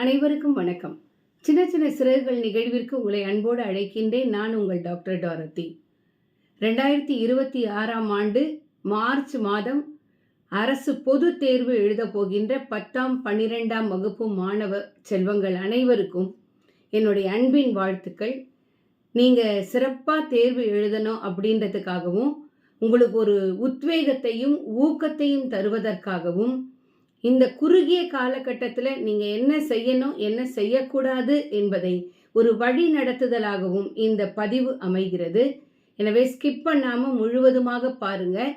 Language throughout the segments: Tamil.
அனைவருக்கும் வணக்கம். சின்ன சின்ன சிறகுகள் நிகழ்விற்கு உங்களை அன்போடு அழைக்கின்றேன். நான் உங்கள் டாக்டர் டாரதி ரெண்டாயிரத்தி இருபத்தி ஆறாம் ஆண்டு மார்ச் மாதம் அரசு பொது தேர்வு எழுதப் போகின்ற பத்தாம் பன்னிரெண்டாம் வகுப்பு மாணவ செல்வங்கள் அனைவருக்கும் என்னுடைய அன்பின் வாழ்த்துக்கள். நீங்கள் சிறப்பாக தேர்வு எழுதணும் அப்படின்றதுக்காகவும் உங்களுக்கு ஒரு உத்வேகத்தையும் ஊக்கத்தையும் தருவதற்காகவும் இந்த குறுகிய காலகட்டத்தில் நீங்கள் என்ன செய்யணும் என்ன செய்யக்கூடாது என்பதை ஒரு வழி நடத்துதலாகவும் இந்த பதிவு அமைகிறது. எனவே ஸ்கிப் பண்ணாமல் முழுவதுமாக பாருங்கள்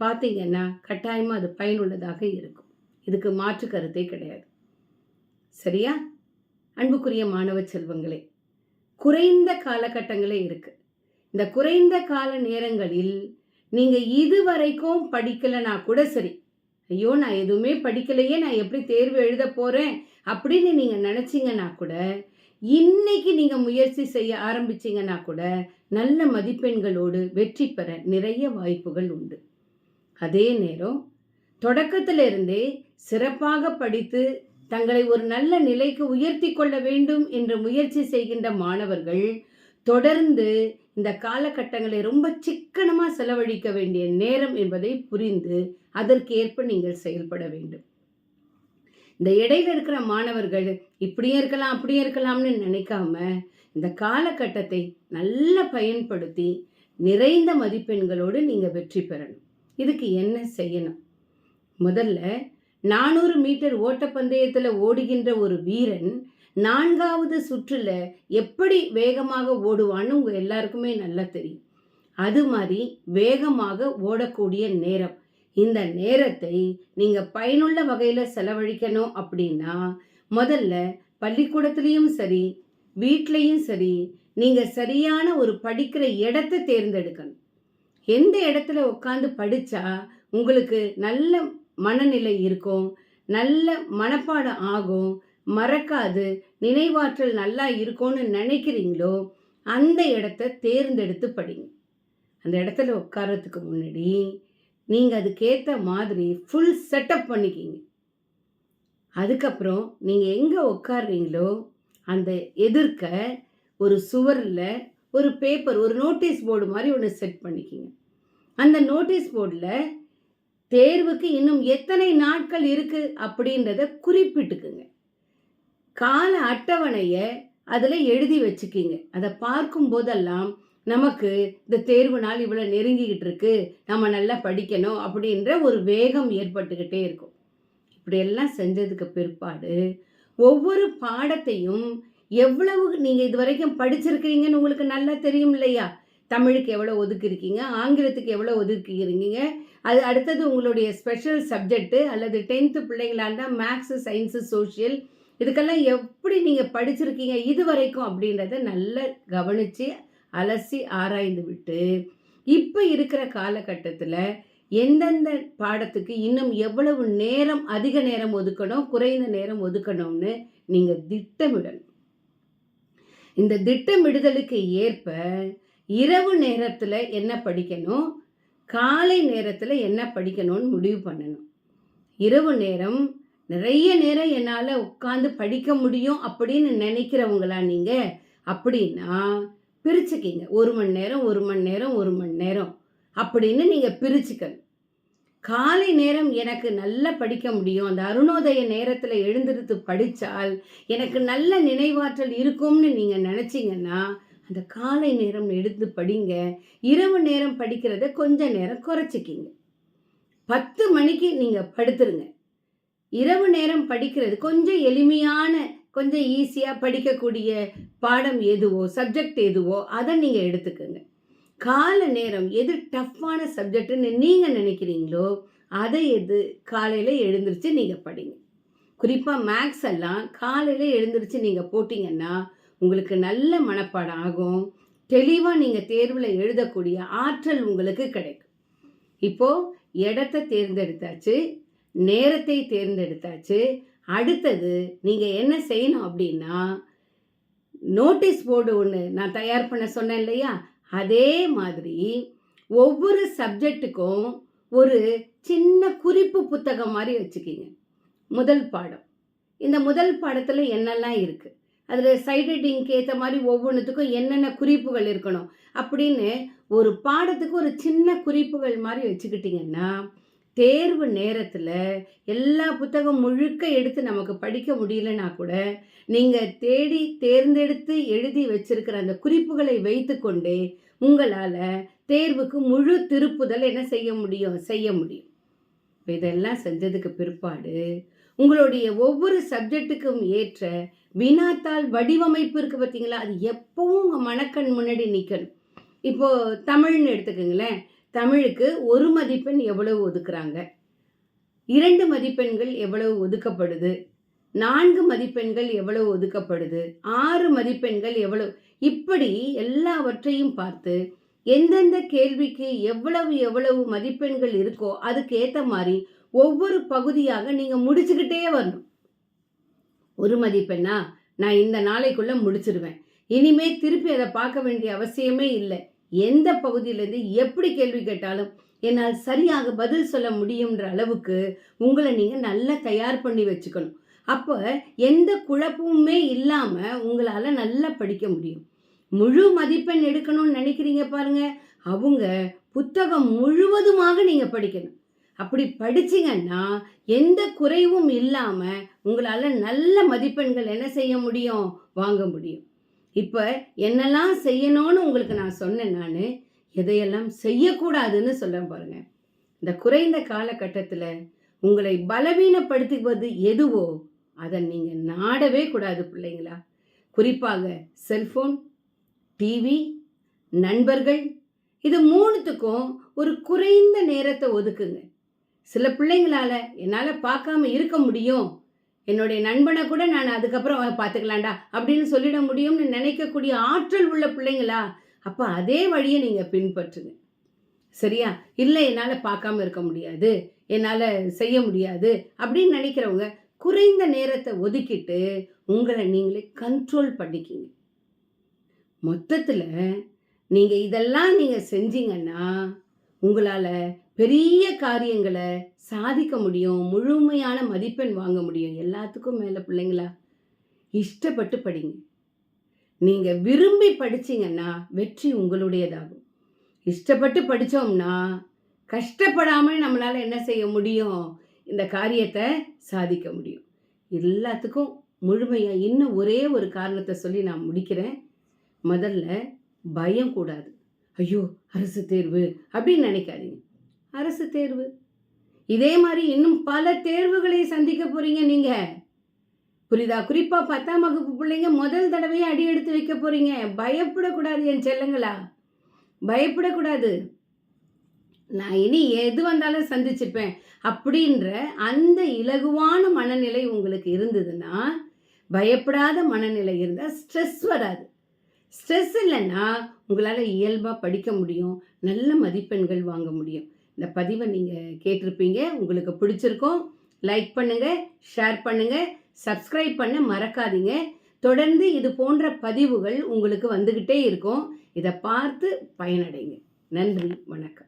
பார்த்தீங்கன்னா கட்டாயமாக அது பயனுள்ளதாக இருக்கும். இதுக்கு மாற்று கருத்தே கிடையாது. சரியா? அன்புக்குரிய மாணவ செல்வங்களே குறைந்த காலகட்டங்களே இருக்குது இந்த குறைந்த கால நேரங்களில் நீங்கள் இதுவரைக்கும் படிக்கலைனா கூட சரி ஐயோ நான் எதுவுமே படிக்கலையே நான் எப்படி தேர்வு எழுத போகிறேன் அப்படின்னு நீங்கள் நினச்சிங்கன்னா கூட இன்னைக்கு நீங்கள் முயற்சி செய்ய ஆரம்பிச்சிங்கன்னா கூட நல்ல மதிப்பெண்களோடு வெற்றி பெற நிறைய வாய்ப்புகள் உண்டு. அதே நேரம் தொடக்கத்திலிருந்தே சிறப்பாக படித்து தங்களை ஒரு நல்ல நிலைக்கு உயர்த்தி கொள்ள வேண்டும் என்று முயற்சி செய்கின்ற மாணவர்கள் தொடர்ந்து இந்த காலகட்டங்களை ரொம்ப சிக்கனமாக செலவழிக்க வேண்டிய நேரம் என்பதை புரிந்து அதற்கேற்ப நீங்கள் செயல்பட வேண்டும். இந்த இடையில இருக்கிற மாணவர்கள் இப்படியே இருக்கலாம் அப்படியே இருக்கலாம்னு நினைக்காம இந்த காலகட்டத்தை நல்லா பயன்படுத்தி நிறைந்த மதிப்பெண்களோடு நீங்கள் வெற்றி பெறணும். இதுக்கு என்ன செய்யணும்? முதல்ல நானூறு மீட்டர் ஓட்டப்பந்தயத்தில் ஓடுகின்ற ஒரு வீரன் நான்காவது சுற்றில் எப்படி வேகமாக ஓடுவான்னு உங்கள் எல்லாருக்குமே நல்லா தெரியும். அது மாதிரி வேகமாக ஓடக்கூடிய நேரம். இந்த நேரத்தை நீங்கள் பயனுள்ள வகையில் செலவழிக்கணும் அப்படின்னா முதல்ல பள்ளிக்கூடத்துலேயும் சரி வீட்லேயும் சரி நீங்கள் சரியான ஒரு படிக்கிற இடத்தை தேர்ந்தெடுக்கணும். எந்த இடத்துல உட்காந்து படித்தா உங்களுக்கு நல்ல மனநிலை இருக்கும் நல்ல மனப்பாடம் ஆகும் மறக்காது. நினைவாற்றல் நல்லா இருக்கும்னு நினைக்கிறீங்களோ அந்த இடத்த தேர்ந்தெடுத்து படிங்க. அந்த இடத்துல உட்காரத்துக்கு முன்னாடி நீங்கள் அதுக்கேற்ற மாதிரி ஃபுல் செட்டப் பண்ணிக்கிங்க. அதுக்கப்புறம் நீங்கள் எங்கே உட்காடுறீங்களோ அந்த எதிர்க்க ஒரு சுவரில் ஒரு பேப்பர் ஒரு நோட்டீஸ் போர்டு மாதிரி ஒன்று செட் பண்ணிக்கிங்க. அந்த நோட்டீஸ் போர்டில் தேர்வுக்கு இன்னும் எத்தனை நாட்கள் இருக்குது அப்படின்றத குறிப்பிட்டுக்குங்க. கால அட்டவணையை அதில் எழுதி வச்சுக்கிங்க. அதை பார்க்கும் போதெல்லாம் நமக்கு இந்த தேர்வு நாள் இவ்வளோ நெருங்கிக்கிட்டு இருக்கு நம்ம நல்லா படிக்கணும் அப்படின்ற ஒரு வேகம் ஏற்பட்டுக்கிட்டே இருக்கும். இப்படியெல்லாம் செஞ்சதுக்கு பிற்பாடு ஒவ்வொரு பாடத்தையும் எவ்வளவு நீங்கள் இது வரைக்கும் படிச்சிருக்கிறீங்கன்னு உங்களுக்கு நல்லா தெரியும் இல்லையா? தமிழுக்கு எவ்வளோ ஒதுக்கிருக்கீங்க ஆங்கிலத்துக்கு எவ்வளோ ஒதுக்கிக்கிறீங்க அது அடுத்தது உங்களுடைய ஸ்பெஷல் சப்ஜெக்ட்டு அல்லது டென்த்து பிள்ளைங்களாக இருந்தால் மேக்ஸு சயின்ஸு சோஷியல் இதுக்கெல்லாம் எப்படி நீங்கள் படிச்சிருக்கீங்க இது வரைக்கும் அப்படின்றத நல்லா கவனித்து அலசி ஆராய்ந்து விட்டு இப்போ இருக்கிற காலகட்டத்தில் எந்தெந்த பாடத்துக்கு இன்னும் எவ்வளவு நேரம் அதிக நேரம் ஒதுக்கணும் குறைந்த நேரம் ஒதுக்கணும்னு நீங்கள் திட்டமிடணும். இந்த திட்டமிடுதலுக்கு ஏற்ப இரவு நேரத்தில் என்ன படிக்கணும் காலை நேரத்தில் என்ன படிக்கணும்னு முடிவு பண்ணணும். இரவு நேரம் நிறைய நேரம் என்னால் உட்காந்து படிக்க முடியும் அப்படின்னு நினைக்கிறவங்களா நீங்கள் அப்படின்னா பிரிச்சுக்கிங்க. ஒரு மணி நேரம் ஒரு மணி நேரம் ஒரு மணி நேரம் அப்படின்னு நீங்கள் பிரிச்சுக்கணும். காலை நேரம் எனக்கு நல்லா படிக்க முடியும். அந்த அருணோதய நேரத்தில் எழுந்திருத்து படித்தால் எனக்கு நல்ல நினைவாற்றல் இருக்கும்னு நீங்கள் நினச்சிங்கன்னா அந்த காலை நேரம் எடுத்து படிங்க. இரவு நேரம் படிக்கிறத கொஞ்ச நேரம் குறைச்சிக்கிங்க. பத்து மணிக்கு நீங்கள் படுத்துருங்க. இரவு நேரம் படிக்கிறது. கொஞ்சம் எளிமையான கொஞ்சம் ஈஸியாக படிக்கக்கூடிய பாடம் எதுவோ சப்ஜெக்ட் எதுவோ அதை நீங்கள் எடுத்துக்கோங்க. கால நேரம் எது டஃப்பான சப்ஜெக்ட்டுன்னு நீங்கள் நினைக்கிறீங்களோ அதை எது காலையில் எழுந்திரிச்சு நீங்கள் படிங்க. குறிப்பாக மேக்ஸ் எல்லாம் காலையில் எழுந்திரிச்சு நீங்கள் போட்டிங்கன்னா உங்களுக்கு நல்ல மனப்பாடம் ஆகும். தெளிவாக நீங்கள் தேர்வில் எழுதக்கூடிய ஆற்றல் உங்களுக்கு கிடைக்கும். இப்போது இடத்த தேர்ந்தெடுத்தாச்சு. நேரத்தை தேர்ந்தெடுத்தாச்சு. அடுத்தது நீங்கள் என்ன செய்யணும் அப்படின்னா நோட்டீஸ் போர்டு ஒன்று நான் தயார் பண்ண சொன்னேன் இல்லையா? அதே மாதிரி ஒவ்வொரு சப்ஜெக்ட்டுக்கும் ஒரு சின்ன குறிப்பு புத்தகம் மாதிரி வச்சுக்கிங்க. முதல் பாடம். இந்த முதல் பாடத்தில் என்னெல்லாம் இருக்குது அதில் சைட் ஹெட்டிங்க்கு ஏற்ற மாதிரி ஒவ்வொன்றுத்துக்கும் என்னென்ன குறிப்புகள் இருக்கணும் அப்படின்னு ஒரு பாடத்துக்கு ஒரு சின்ன குறிப்புகள் மாதிரி வச்சுக்கிட்டிங்கன்னா தேர்வு நேரத்தில் எல்லா புத்தகம் முழுக்க எடுத்து நமக்கு படிக்க முடியலனா கூட நீங்கள் தேடி தேர்ந்தெடுத்து எழுதி வச்சிருக்கிற அந்த குறிப்புகளை வைத்துக்கொண்டே உங்களால் தேர்வுக்கு முழு திருப்புதல் என்ன செய்ய முடியும்? செய்ய முடியும். இப்போ இதெல்லாம் செஞ்சதுக்கு பிற்பாடு உங்களுடைய ஒவ்வொரு சப்ஜெக்ட்டுக்கும் ஏற்ற வினாத்தாள் வடிவமைப்பு இருக்குது பார்த்தீங்களா அது எப்பவும் உங்கள் மனக்கண் முன்னாடி நிற்கணும் இப்போது தமிழ்னு எடுத்துக்கோங்களேன். தமிழுக்கு ஒரு மதிப்பெண் எவ்வளவு ஒதுக்குறாங்க? இரண்டு மதிப்பெண்கள் எவ்வளவு ஒதுக்கப்படுது? நான்கு மதிப்பெண்கள் எவ்வளவு ஒதுக்கப்படுது? ஆறு மதிப்பெண்கள் எவ்வளவு? இப்படி எல்லாவற்றையும் பார்த்து எந்தெந்த கேள்விக்கு எவ்வளவு எவ்வளவு மதிப்பெண்கள் இருக்கோ அதுக்கு ஏற்ற மாதிரி ஒவ்வொரு பகுதியாக நீங்கள் முடிச்சுக்கிட்டே வரணும். ஒரு மதிப்பெண்ணா? நான் இந்த நாளைக்குள்ளே முடிச்சிடுவேன் இனிமே திருப்பி அதை பார்க்க வேண்டிய அவசியமே இல்லை. எந்த பகுதியிலேருந்து எப்படி கேள்வி கேட்டாலும் என்னால் சரியாக பதில் சொல்ல முடியுன்ற அளவுக்கு உங்களை நீங்கள் நல்லா தயார் பண்ணி வச்சுக்கணும். அப்போ எந்த குழப்பமுமே இல்லாமல் உங்களால் நல்லா படிக்க முடியும். முழு மதிப்பெண் எடுக்கணும்னு நினைக்கிறீங்க பாருங்க. அவங்க புத்தகம் முழுவதுமாக நீங்கள் படிக்கணும். அப்படி படிச்சீங்கன்னா எந்த குறைவும் இல்லாமல் உங்களால் நல்ல மதிப்பெண்கள் என்ன செய்ய முடியும்? வாங்க முடியும். இப்போ என்னெல்லாம் செய்யணும்னு உங்களுக்கு நான் சொன்னேன் நான் எதையெல்லாம் செய்யக்கூடாதுன்னு சொல்ல பாருங்க. இந்த குறைந்த காலகட்டத்தில் உங்களை பலவீனப்படுத்துவது எதுவோ அதை நீங்கள் நாடவே கூடாது பிள்ளைங்களா. குறிப்பாக செல்ஃபோன் டிவி நண்பர்கள் இது மூணுத்துக்கும் ஒரு குறைந்த நேரத்தை ஒதுக்குங்க. சில பிள்ளைங்களால என்னால் பார்க்காம இருக்க முடியும். என்னுடைய நண்பனை கூட நான் அதுக்கப்புறம் பார்த்துக்கலாம்டா அப்படின்னு சொல்லிட முடியும்னு நினைக்கக்கூடிய ஆற்றல் உள்ள பிள்ளைங்களா? அப்போ அதே வழியை நீங்கள் பின்பற்றுங்க. சரியா? இல்லை என்னால் பார்க்காம இருக்க முடியாது. என்னால் செய்ய முடியாது அப்படின்னு நினைக்கிறவங்க குறைந்த நேரத்தை ஒதுக்கிட்டு உங்களை நீங்களே கண்ட்ரோல் பண்ணிக்கிங்க. மொத்தத்தில் நீங்கள் இதெல்லாம் நீங்கள் செஞ்சீங்கன்னா உங்களால் பெரிய காரியங்களை சாதிக்க முடியும் முழுமையான மதிப்பெண் வாங்க முடியும். எல்லாத்துக்கும் மேலே பிள்ளைங்களா இஷ்டப்பட்டு படிங்க. நீங்கள் விரும்பி படிச்சீங்கன்னா வெற்றி உங்களுடையதாகும். இஷ்டப்பட்டு படித்தோம்னா கஷ்டப்படாமல் நம்மளால் என்ன செய்ய முடியும்? இந்த காரியத்தை சாதிக்க முடியும். எல்லாத்துக்கும் முழுமையாக இன்னும் ஒரே ஒரு காரணத்தை சொல்லி நான் முடிக்கிறேன். முதல்ல பயம் கூடாது. ஐயோ அரசு தேர்வு அப்படின்னு நினைக்காதீங்க. அரசு தேர்வு. இதே மாதிரி இன்னும் பல தேர்வுகளை சந்திக்க போறீங்க நீங்க. புரியுதா? குறிப்பா பத்தாம் வகுப்பு பிள்ளைங்க முதல் தடவையே அடி எடுத்து வைக்க போறீங்க. பயப்படக்கூடாது என் செல்லுங்களா? பயப்படக்கூடாது. நான் இனி எது வந்தாலும் சந்திச்சுப்பேன். அப்படின்ற அந்த இலகுவான மனநிலை உங்களுக்கு இருந்ததுன்னா பயப்படாத மனநிலை இருந்தால் ஸ்ட்ரெஸ் வராது. ஸ்ட்ரெஸ் இல்லைன்னா உங்களால் இயல்பாக படிக்க முடியும். நல்ல மதிப்பெண்கள் வாங்க முடியும். இந்த பதிவை நீங்கள் கேட்டிருப்பீங்க. உங்களுக்கு பிடிச்சிருக்கோம் லைக் பண்ணுங்கள் ஷேர் பண்ணுங்கள் சப்ஸ்கிரைப் பண்ண மறக்காதீங்க. தொடர்ந்து இது போன்ற பதிவுகள் உங்களுக்கு வந்துக்கிட்டே இருக்கும். இதை பார்த்து பயனடைங்க. நன்றி வணக்கம்.